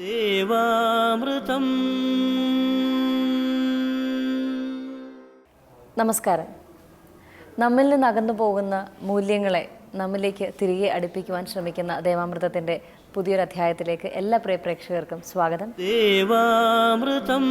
ദേവാമൃതം. നമസ്കാരം. നമ്മിൽ നിന്ന് അകന്നു പോകുന്ന മൂല്യങ്ങളെ നമ്മിലേക്ക് തിരികെ അടുപ്പിക്കുവാൻ ശ്രമിക്കുന്ന ദേവാമൃതത്തിന്റെ പുതിയൊരു അധ്യായത്തിലേക്ക് എല്ലാ പ്രിയ പ്രേക്ഷകർക്കും സ്വാഗതം. ദേവാമൃതം.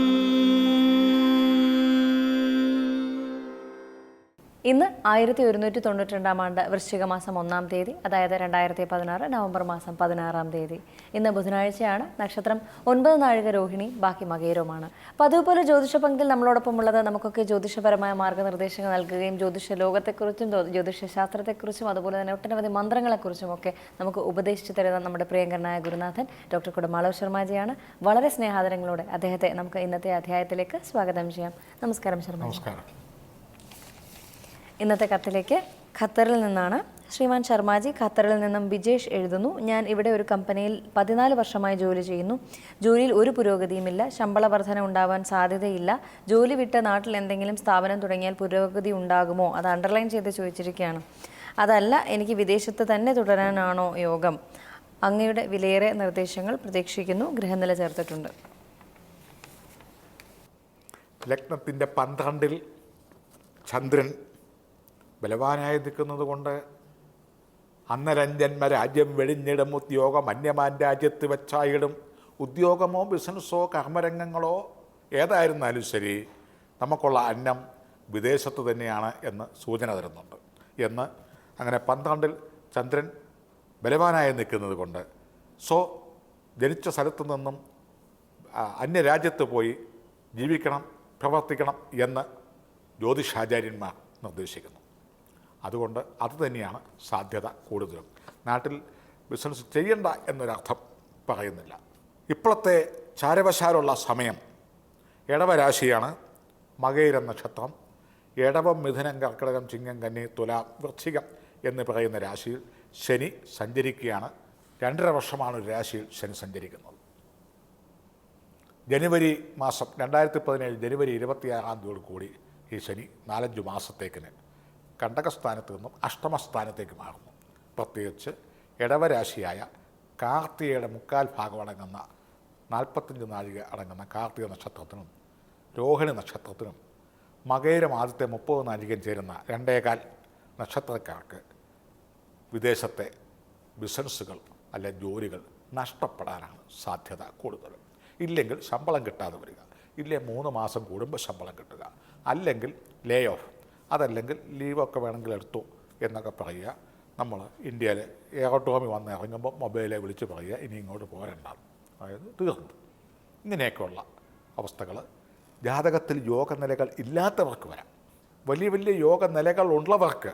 ഇന്ന് ആയിരത്തി ഒരുന്നൂറ്റി തൊണ്ണൂറ്റി രണ്ടാം ആണ്ട് വൃശ്ചിക മാസം ഒന്നാം തീയതി അതായത് രണ്ടായിരത്തി പതിനാറ് നവംബർ മാസം പതിനാറാം തീയതി. ഇന്ന് ബുധനാഴ്ചയാണ് നക്ഷത്രം ഒൻപത് നാഴിക രോഹിണി ബാക്കി മകേരവുമാണ് അപ്പോൾ അതുപോലെ ജ്യോതിഷ പങ്കിൽ നമ്മളോടൊപ്പം ഉള്ളത് നമുക്കൊക്കെ ജ്യോതിഷപരമായ മാർഗനിർദ്ദേശങ്ങൾ നൽകുകയും ജ്യോതിഷ ലോകത്തെക്കുറിച്ചും ജ്യോ- ജ്യോതിഷ ശാസ്ത്രത്തെക്കുറിച്ചും അതുപോലെ തന്നെ ഒട്ടനവധി മന്ത്രങ്ങളെക്കുറിച്ചും ഒക്കെ നമുക്ക് ഉപദേശിച്ചു തരുന്ന നമ്മുടെ പ്രിയങ്കരനായ ഗുരുനാഥൻ ഡോക്ടർ കുടുംബാളവ് ശർമാജിയാണ്. വളരെ സ്നേഹാദരങ്ങളോടെ അദ്ദേഹത്തെ നമുക്ക് ഇന്നത്തെ അധ്യായത്തിലേക്ക് സ്വാഗതം ചെയ്യാം. നമസ്കാരം ശർമ്മ നമസ്കാരം. ഇന്നത്തെ കത്തിലേക്ക് ഖത്തറിൽ നിന്നാണ്. ശ്രീമാൻ ശർമാജി ഖത്തറിൽ നിന്നും ബിജേഷ് എഴുതുന്നു. ഞാൻ ഇവിടെ ഒരു കമ്പനിയിൽ പതിനാല് വർഷമായി ജോലി ചെയ്യുന്നു. ജോലിയിൽ ഒരു പുരോഗതിയുമില്ല. ശമ്പള വർധന ഉണ്ടാവാൻ സാധ്യതയില്ല. ജോലി വിട്ട് നാട്ടിൽ എന്തെങ്കിലും സ്ഥാപനം തുടങ്ങിയാൽ പുരോഗതി ഉണ്ടാകുമോ? അത് അണ്ടർലൈൻ ചെയ്ത് ചോദിച്ചിരിക്കുകയാണ്. അതല്ല എനിക്ക് വിദേശത്ത് തന്നെ തുടരാനാണോ യോഗം? അങ്ങയുടെ വിലയേറെ നിർദ്ദേശങ്ങൾ പ്രതീക്ഷിക്കുന്നു. ഗൃഹനില ചേർത്തിട്ടുണ്ട്. ലഗ്നത്തിന്റെ പന്ത്രണ്ടിൽ ചന്ദ്രൻ ബലവാനായി നിൽക്കുന്നത് കൊണ്ട് അന്നരഞ്ജന്മ രാജ്യം വെടിഞ്ഞിടും ഉദ്യോഗം അന്യമാൻ രാജ്യത്ത് വെച്ചായിടും. ഉദ്യോഗമോ ബിസിനസ്സോ കർമ്മരംഗങ്ങളോ ഏതായിരുന്നാലും ശരി നമുക്കുള്ള അന്നം വിദേശത്ത് തന്നെയാണ് എന്ന് സൂചന തരുന്നുണ്ട്. എന്ന് അങ്ങനെ പന്ത്രണ്ടിൽ ചന്ദ്രൻ ബലവാനായി നിൽക്കുന്നത് കൊണ്ട് സോ ജനിച്ച സ്ഥലത്തു നിന്നും അന്യരാജ്യത്ത് പോയി ജീവിക്കണം പ്രവർത്തിക്കണം എന്ന് ജ്യോതിഷാചാര്യന്മാർ നിർദ്ദേശിക്കുന്നു. അതുകൊണ്ട് അത് തന്നെയാണ് സാധ്യത കൂടുതലും. നാട്ടിൽ ബിസിനസ് ചെയ്യണ്ട എന്നൊരർത്ഥം പറയുന്നില്ല. ഇപ്പോഴത്തെ ചാരവശാലുള്ള സമയം ഇടവരാശിയാണ് മകയിര നക്ഷത്രം ഇടവം മിഥുനം കർക്കിടകം ചിങ്ങം കന്നി തുല വൃശ്ചികം എന്ന് പറയുന്ന രാശിയിൽ ശനി സഞ്ചരിക്കുകയാണ്. രണ്ടര വർഷമാണ് ഒരു രാശിയിൽ ശനി സഞ്ചരിക്കുന്നത്. ജനുവരി മാസം രണ്ടായിരത്തി പതിനേഴ് ജനുവരി ഇരുപത്തിയാറാം തീയതിയോട് കൂടി ഈ ശനി നാലഞ്ച് മാസത്തേക്കിന് കണ്ടകസ്ഥാനത്ത് നിന്നും അഷ്ടമസ്ഥാനത്തേക്ക് മാറുന്നു. പ്രത്യേകിച്ച് ഇടവരാശിയായ കാർത്തികയുടെ മുക്കാൽ ഭാഗം അടങ്ങുന്ന നാൽപ്പത്തഞ്ച് നാഴിക അടങ്ങുന്ന കാർത്തിക നക്ഷത്രത്തിനും രോഹിണി നക്ഷത്രത്തിനും മകയിരം ആദ്യത്തെ മുപ്പത് നാഴികയും ചേരുന്ന രണ്ടേകാൽ നക്ഷത്രക്കാർക്ക് വിദേശത്തെ ബിസിനസ്സുകൾ അല്ലെ ജോലികൾ നഷ്ടപ്പെടാനാണ് സാധ്യത കൂടുതൽ. ഇല്ലെങ്കിൽ ശമ്പളം കിട്ടാതെ വരിക. ഇല്ലേ മൂന്ന് മാസം കൂടുമ്പോൾ ശമ്പളം കിട്ടുക. അല്ലെങ്കിൽ ലേ ഓഫ് അതല്ലെങ്കിൽ ലീവൊക്കെ വേണമെങ്കിൽ എടുത്തു എന്നൊക്കെ പറയുക. നമ്മൾ ഇന്ത്യയിൽ ഏകോട്ടോമി വന്ന് ഇറങ്ങുമ്പോൾ മൊബൈലെ വിളിച്ച് പറയുക ഇനി ഇങ്ങോട്ട് പോരണ്ട. അതായത് തീർന്നു. ഇങ്ങനെയൊക്കെയുള്ള അവസ്ഥകൾ. ജാതകത്തിൽ യോഗനിലകൾ ഇല്ലാത്തവർക്ക് വരാം. വലിയ വലിയ യോഗനിലകൾ ഉള്ളവർക്ക്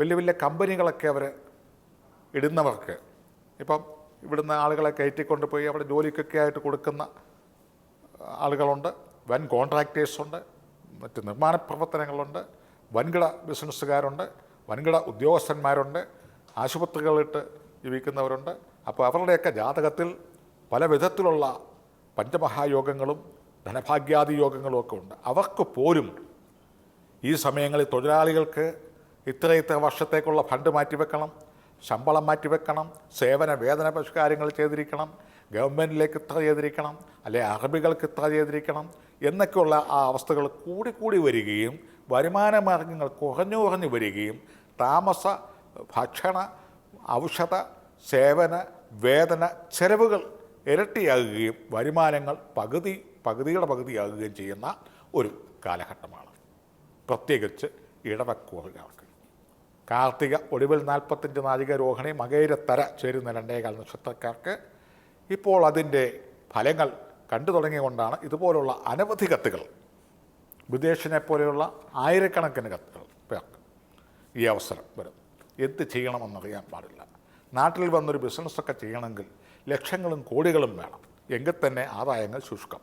വലിയ വലിയ കമ്പനികളൊക്കെ അവർ ഇടുന്നവർക്ക് ഇപ്പം ഇവിടുന്ന് ആളുകളെ കയറ്റിക്കൊണ്ട് പോയി അവിടെ ജോലിക്കൊക്കെ ആയിട്ട് കൊടുക്കുന്ന ആളുകളുണ്ട് വൻ കോൺട്രാക്ടേഴ്സുണ്ട് മറ്റ് നിർമ്മാണ പ്രവർത്തനങ്ങളുണ്ട് വൻകിട ബിസിനസ്സുകാരുണ്ട് വൻകിട ഉദ്യോഗസ്ഥന്മാരുണ്ട് ആശുപത്രികളിട്ട് ജീവിക്കുന്നവരുണ്ട്. അപ്പോൾ അവരുടെയൊക്കെ ജാതകത്തിൽ പല വിധത്തിലുള്ള പഞ്ചമഹായോഗങ്ങളും ധനഭാഗ്യാദി യോഗങ്ങളും ഒക്കെ ഉണ്ട്. അവർക്ക് പോലും ഈ സമയങ്ങളിൽ തൊഴിലാളികൾക്ക് ഇത്ര ഇത്ര വർഷത്തേക്കുള്ള ഫണ്ട് മാറ്റിവെക്കണം ശമ്പളം മാറ്റിവെക്കണം സേവന വേതന പരിഷ്കാരങ്ങൾ ചെയ്തിരിക്കണം ഗവൺമെന്റിലേക്ക് ഇത്ര ചെയ്തിരിക്കണം അല്ലെ അറബികൾക്ക് ഇത്ര ചെയ്തിരിക്കണം എന്നൊക്കെയുള്ള ആ അവസ്ഥകൾ കൂടി കൂടി വരികയും വരുമാന മാർഗങ്ങൾ കുറഞ്ഞു കുറഞ്ഞു വരികയും താമസ ഭക്ഷണ ഔഷധ സേവന വേതന ചെലവുകൾ ഇരട്ടിയാകുകയും വരുമാനങ്ങൾ പകുതി പകുതിയുടെ പകുതിയാകുകയും ചെയ്യുന്ന ഒരു കാലഘട്ടമാണ്. പ്രത്യേകിച്ച് ഇടവക്കൂറുകാർക്ക് കാർത്തിക ഒടുവിൽ നാൽപ്പത്തഞ്ച് നാഴിക രോഹിണി മകയിരത്തര ചേരുന്ന രണ്ടേകാൽ നക്ഷത്രക്കാർക്ക് ഇപ്പോൾ അതിന്റെ ഫലങ്ങൾ കണ്ടു തുടങ്ങിയുകൊണ്ടാണ് ഇതുപോലുള്ള അനവധി കത്തുകൾ. വിദേശിനെ പോലെയുള്ള ആയിരക്കണക്കിന് കത്തുകൾ പേർക്ക് ഈ അവസരം വരും. എന്ത് ചെയ്യണമെന്നറിയാൻ പാടില്ല. നാട്ടിൽ വന്നൊരു ബിസിനസ്സൊക്കെ ചെയ്യണമെങ്കിൽ ലക്ഷങ്ങളും കോടികളും വേണം. എങ്കിൽ തന്നെ ആദായങ്ങൾ ശുഷ്കം.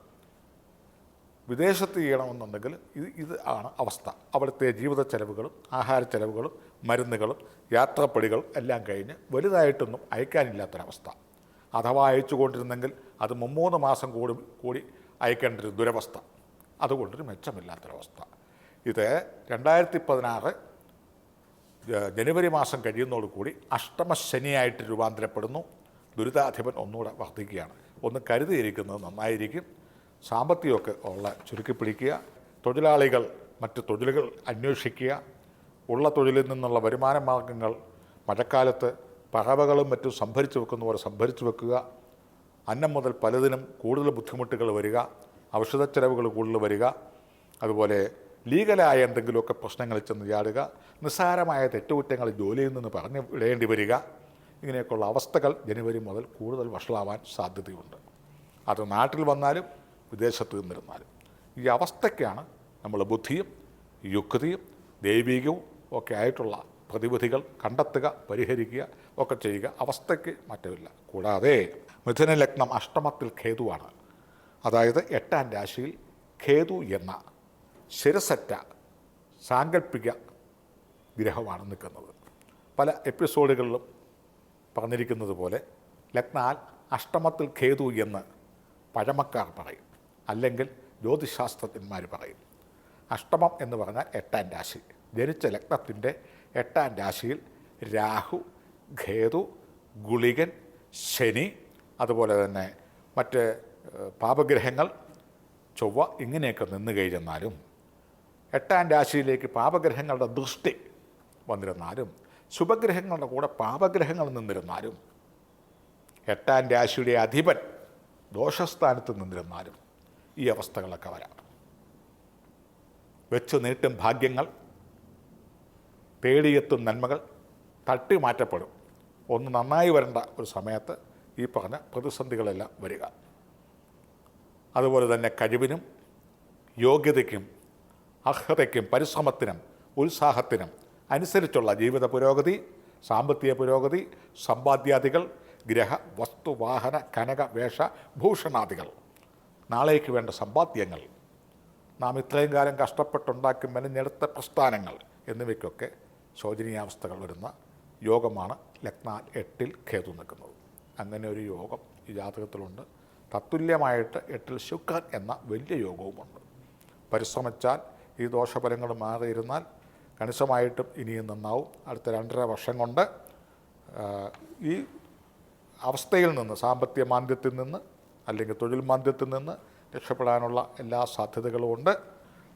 വിദേശത്ത് ചെയ്യണമെന്നുണ്ടെങ്കിൽ ഇത് ഇത് ആണ് അവസ്ഥ. അവിടുത്തെ ജീവിത ചെലവുകളും ആഹാര ചെലവുകളും മരുന്നുകളും യാത്രപ്പടികളും എല്ലാം കഴിഞ്ഞ് വലുതായിട്ടൊന്നും അയക്കാനില്ലാത്തൊരവസ്ഥ. അഥവാ അയച്ചുകൊണ്ടിരുന്നെങ്കിൽ അത് മുമ്മൂന്ന് മാസം കൂടി കൂടി അയക്കേണ്ട ഒരു ദുരവസ്ഥ. അതുകൊണ്ടൊരു മെച്ചമില്ലാത്തൊരവസ്ഥ. ഇത് രണ്ടായിരത്തി പതിനാറ് ജനുവരി മാസം കഴിയുന്നതോടുകൂടി അഷ്ടമശനിയായിട്ട് രൂപാന്തരപ്പെടുന്നു. ദുരിതാധിപൻ ഒന്നുകൂടെ വർദ്ധിക്കുകയാണ്. ഒന്ന് കരുതിയിരിക്കുന്നത് നന്നായിരിക്കും. സാമ്പത്തികമൊക്കെ ഉള്ള ചുരുക്കി പിടിക്കുക. തൊഴിലാളികൾ മറ്റ് തൊഴിലുകൾ അന്വേഷിക്കുക. ഉള്ള തൊഴിലിൽ നിന്നുള്ള വരുമാന മാർഗങ്ങൾ മഴക്കാലത്ത് പറവകളും മറ്റും സംഭരിച്ചു വെക്കുന്നവർ സംഭരിച്ചു വെക്കുക. അന്നം മുതൽ പലതിനും കൂടുതൽ ബുദ്ധിമുട്ടുകൾ വരിക. ഔഷധ ചെലവുകൾ കൂടുതൽ വരിക. അതുപോലെ ലീഗലായ എന്തെങ്കിലുമൊക്കെ പ്രശ്നങ്ങളിൽ ചെന്ന് ചാടുക. നിസ്സാരമായ തെറ്റുകുറ്റങ്ങൾ ജോലിയിൽ നിന്ന് പറഞ്ഞു വിടേണ്ടി വരിക. ഇങ്ങനെയൊക്കെയുള്ള അവസ്ഥകൾ ജനുവരി മുതൽ കൂടുതൽ വഷളാവാൻ സാധ്യതയുണ്ട്. അത് നാട്ടിൽ വന്നാലും വിദേശത്ത് നിന്നിരുന്നാലും. ഈ അവസ്ഥയ്ക്കാണ് നമ്മൾ ബുദ്ധിയും യുക്തിയും ദൈവികവും ഒക്കെ ആയിട്ടുള്ള പ്രതിവിധികൾ കണ്ടെത്തുക പരിഹരിക്കുക ഒക്കെ ചെയ്യുക. അവസ്ഥയ്ക്ക് മാറ്റമില്ല. കൂടാതെ മിഥുന ലഗ്നം അഷ്ടമത്തിൽ ഖേതുവാണ്. അതായത് എട്ടാം രാശിയിൽ ഖേതു എന്ന ശിരസറ്റ സാങ്കല്പിക ഗ്രഹമാണ് നിൽക്കുന്നത്. പല എപ്പിസോഡുകളിലും പറഞ്ഞിരിക്കുന്നത് പോലെ ലഗ്നാൽ അഷ്ടമത്തിൽ ഖേതു എന്ന് പഴമക്കാർ പറയും. അല്ലെങ്കിൽ ജ്യോതിശാസ്ത്രജ്ഞന്മാർ പറയും. അഷ്ടമം എന്ന് പറഞ്ഞാൽ എട്ടാം രാശി. ജനിച്ച ലഗ്നത്തിന്റെ എട്ടാം രാശിയിൽ രാഹു ഖേതു ഗുളികൻ ശനി അതുപോലെ തന്നെ മറ്റ് പാപഗ്രഹങ്ങൾ ചൊവ്വ ഇങ്ങനെയൊക്കെ നിന്ന് കഴിഞ്ഞെന്നാലും എട്ടാം രാശിയിലേക്ക് പാപഗ്രഹങ്ങളുടെ ദൃഷ്ടി വന്നിരുന്നാലും ശുഭഗ്രഹങ്ങളുടെ കൂടെ പാപഗ്രഹങ്ങൾ നിന്നിരുന്നാലും എട്ടാം രാശിയുടെ അധിപൻ ദോഷസ്ഥാനത്ത് നിന്നിരുന്നാലും ഈ അവസ്ഥകളൊക്കെ വരാം. വെച്ചു നീട്ടും ഭാഗ്യങ്ങൾ തേടിയെത്തും നന്മകൾ തട്ടി മാറ്റപ്പെടും. ഒന്ന് നന്നായി വരേണ്ട ഒരു സമയത്ത് ഈ പറഞ്ഞ പ്രതിസന്ധികളെല്ലാം വരിക. അതുപോലെ തന്നെ കഴിവിനും യോഗ്യതയ്ക്കും അർഹതയ്ക്കും പരിശ്രമത്തിനും ഉത്സാഹത്തിനും അനുസരിച്ചുള്ള ജീവിത പുരോഗതി സാമ്പത്തിക പുരോഗതി സമ്പാദ്യാദികൾ ഗ്രഹ വസ്തു വാഹന കനക വേഷ ഭൂഷണാദികൾ. നാളേക്ക് വേണ്ട സമ്പാദ്യങ്ങൾ. നാം ഇത്രയും കാലം കഷ്ടപ്പെട്ടുണ്ടാക്കി മെനഞ്ഞെടുത്ത പ്രസ്ഥാനങ്ങൾ എന്നിവയ്ക്കൊക്കെ ശോചനീയാവസ്ഥകൾ വരുന്ന യോഗമാണ് ലഗ്ന എട്ടിൽ ഖേതു നിൽക്കുന്നത്. അങ്ങനെ ഒരു യോഗം ഈ ജാതകത്തിലുണ്ട്. തത്തുല്യമായിട്ട് എട്ടിൽ ശുക്രൻ എന്ന വലിയ യോഗവുമുണ്ട്. പരിശ്രമിച്ചാൽ ഈ ദോഷഫലങ്ങൾ മാറിയിരുന്നാൽ കണിശമായിട്ടും ഇനിയും നന്നാവും. അടുത്ത രണ്ടര വർഷം കൊണ്ട് ഈ അവസ്ഥയിൽ നിന്ന് സാമ്പത്തിക മാന്ദ്യത്തിൽ നിന്ന് അല്ലെങ്കിൽ തൊഴിൽ മാന്ദ്യത്തിൽ നിന്ന് രക്ഷപ്പെടാനുള്ള എല്ലാ സാധ്യതകളും ഉണ്ട്.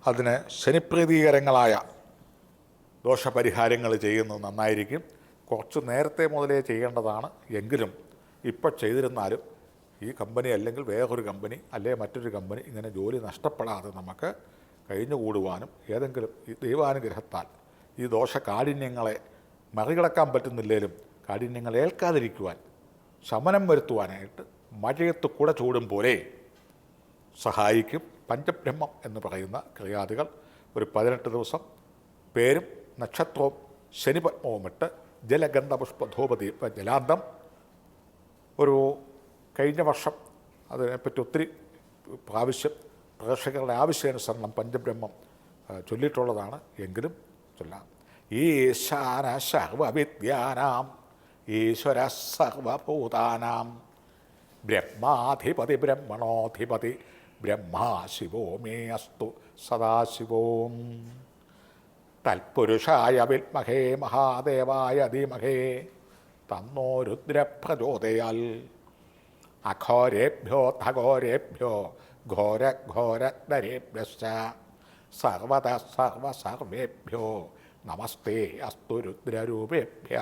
അതിന് ശനിപ്രീതികരങ്ങളായ ദോഷപരിഹാരങ്ങൾ ചെയ്യുന്നത് നന്നായിരിക്കും. കുറച്ച് നേരത്തെ മുതലേ ചെയ്യേണ്ടതാണ് എങ്കിലും ഇപ്പോൾ ചെയ്തിരുന്നാലും ഈ കമ്പനി അല്ലെങ്കിൽ വേറൊരു കമ്പനി അല്ലെങ്കിൽ മറ്റൊരു കമ്പനി ഇങ്ങനെ ജോലി നഷ്ടപ്പെടാതെ നമുക്ക് കഴിഞ്ഞുകൂടുവാനും ഏതെങ്കിലും ഈ ദൈവാനുഗ്രഹത്താൽ ഈ ദോഷകാഠിന്യങ്ങളെ മറികടക്കാൻ പറ്റുന്നില്ലെങ്കിലും കാഠിന്യങ്ങൾ ഏൽക്കാതിരിക്കുവാൻ ശമനം വരുത്തുവാനായിട്ട് മഴയത്ത് കൂടെ ചൂടും പോലെ സഹായിക്കും പഞ്ചബ്രഹ്മം എന്ന് പറയുന്ന ക്രിയാദികൾ. ഒരു പതിനെട്ട് ദിവസം പേരും നക്ഷത്രവും ശനിപത്മവും ഇട്ട് ജലഗന്ധപുഷ്പ ധൂപദീപ ജലാന്തം. ഒരു കഴിഞ്ഞ വർഷം അതിനെപ്പറ്റി ഒത്തിരി പ്രാവശ്യം പ്രേക്ഷകരുടെ ആവശ്യാനുസരണം പഞ്ചബ്രഹ്മം ചൊല്ലിയിട്ടുള്ളതാണ്. എങ്കിലും ചൊല്ലാം. ഈശാന സർവവിദ്യാനാം ഈശ്വര സർവഭൂതാനാം. ബ്രഹ്മാധിപതി ബ്രഹ്മണോധിപതി ബ്രഹ്മാ ശിവോ മേ അസ്തു സദാശിവോം. തൽപുരുഷായ വിത്മഹേ മഹാദേവായ ധീമഹേ തന്നോ രുദ്രപ്രചോദയാൽ. അഘോരേഭ്യോ ഘോര ഘോരധരേഭ്യശ്ച സർവത സർവ സർവേഭ്യോ നമസ്തേ അസ്തു രുദ്രരൂപേഭ്യ.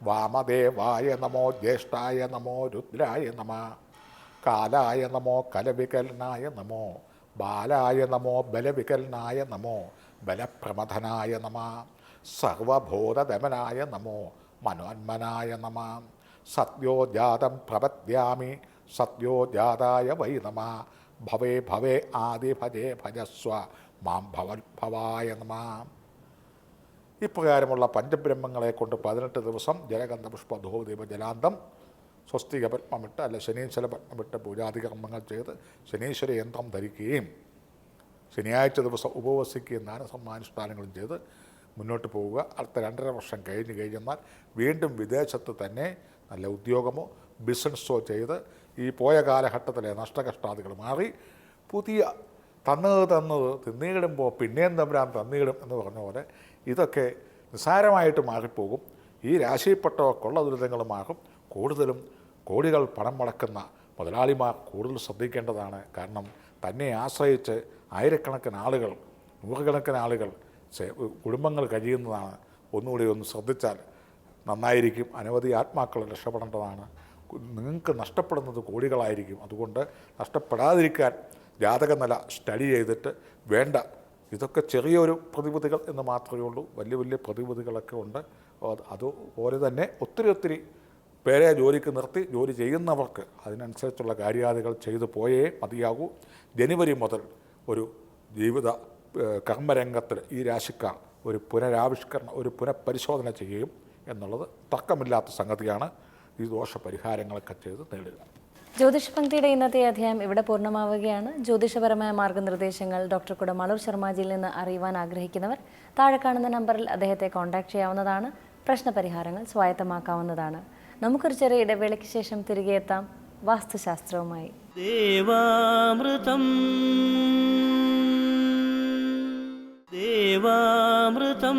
വാമദേവായ നമോ ജ്യേഷ്ഠായ നമോ രുദ്രായ നമ. കാലായ നമോ കലവികലനായ നമോ ബാലായ നമോ ബലവികലനായ നമോ ബലപ്രമഥനായ നമ സർവബോധദമനായ നമോ മനോന്മനായ നമ സത്യോജാതം പ്രപദ്യാമി സത്യോജാതായ വൈ നമ ഭവേ ഭവേ ആദി ഭജേ ഭജസ്വ മാം ഭവത്ഭവായ നമ. ഇപ്രകാരമുള്ള പഞ്ചബ്രഹ്മങ്ങളെ കൊണ്ട് പതിനെട്ട് ദിവസം ജലഗന്ധപുഷ്പ ധൂപദീപ ജലാന്തം സ്വസ്തിക പത്മമിട്ട് അല്ല ശനീശ്വര പത്മമിട്ട് പൂജാതി കർമ്മങ്ങൾ ചെയ്ത് ശനീശ്വര യന്ത്രം ധരിക്കുകയും ശനിയാഴ്ച ദിവസം ഉപവസിക്കുകയും ദാനസമ്മാനുഷ്ഠാനങ്ങളും ചെയ്ത് മുന്നോട്ട് പോവുക. അടുത്ത രണ്ടര വർഷം കഴിഞ്ഞ് കഴിഞ്ഞെന്നാൽ വീണ്ടും വിദേശത്ത് തന്നെ നല്ല ഉദ്യോഗമോ ബിസിനസ്സോ ചെയ്ത് ഈ പോയ കാലഘട്ടത്തിലെ നഷ്ടകഷ്ടാദികൾ മാറി പുതിയ തന്നത് തന്നത് തിന്നീടുമ്പോൾ പിന്നെയും തമ്പുരാൻ തന്നീടും എന്ന് പറഞ്ഞ പോലെ ഇതൊക്കെ നിസ്സാരമായിട്ട് മാറിപ്പോകും. ഈ രാശിയിൽപ്പെട്ടവർക്കുള്ള ദുരിതങ്ങളുമാകും. കൂടുതലും കോടികൾ പണം മുടക്കുന്ന മുതലാളിമാർ കൂടുതൽ ശ്രദ്ധിക്കേണ്ടതാണ്. കാരണം തന്നെ ആശ്രയിച്ച് ആയിരക്കണക്കിന് ആളുകൾ നൂറുകണക്കിന് ആളുകൾ കുടുംബങ്ങൾ കഴിയുന്നതാണ്. ഒന്നുകൂടി ഒന്ന് ശ്രദ്ധിച്ചാൽ നന്നായിരിക്കും. അനവധി ആത്മാക്കൾ രക്ഷപ്പെടേണ്ടതാണ്. നിങ്ങൾക്ക് നഷ്ടപ്പെടുന്നത് കോടികളായിരിക്കും. അതുകൊണ്ട് നഷ്ടപ്പെടാതിരിക്കാൻ ജാതകനില സ്റ്റഡി ചെയ്തിട്ട് വേണ്ട. ഇതൊക്കെ ചെറിയൊരു പ്രതിവിധികൾ എന്ന് മാത്രമേ ഉള്ളൂ. വലിയ വലിയ പ്രതിവിധികളൊക്കെ ഉണ്ട്. അത് അതുപോലെ തന്നെ ഒത്തിരി ഒത്തിരി പേരെ ജോലിക്ക് നിർത്തി ജോലി ചെയ്യുന്നവർക്ക് അതിനനുസരിച്ചുള്ള കാര്യാദികൾ ചെയ്തു പോയേ മതിയാകൂ. ജനുവരി മുതൽ ഒരു ജീവിത കർമ്മരംഗത്തിൽ ഈ രാശിക്കാർ ഒരു പുനരാവിഷ്കരണം ഒരു പുനഃപരിശോധന ചെയ്യും എന്നുള്ളത് തർക്കമില്ലാത്ത സംഗതിയാണ്. ഈ ദോഷപരിഹാരങ്ങളൊക്കെ ചെയ്ത് നേടുക ജ്യോതിഷ പങ്ക്തിയുടെ ഇന്നത്തെ അധ്യായം ഇവിടെ പൂർണമാവുകയാണ്. ജ്യോതിഷപരമായ മാർഗനിർദ്ദേശങ്ങൾ ഡോക്ടർ കുടമാളൂർ ശർമാജിയിൽ നിന്ന് അറിയുവാൻ ആഗ്രഹിക്കുന്നവർ താഴെ കാണുന്ന നമ്പറിൽ അദ്ദേഹത്തെ കോൺടാക്ട് ചെയ്യാവുന്നതാണ്. പ്രശ്നപരിഹാരങ്ങൾ സ്വായത്തമാക്കാവുന്നതാണ്. നമുക്കൊരു ചെറിയ ഇടവേളയ്ക്ക് ശേഷം തിരികെ എത്താം വാസ്തുശാസ്ത്രവുമായി. ദേവാമൃതം. ദേവാമൃതം.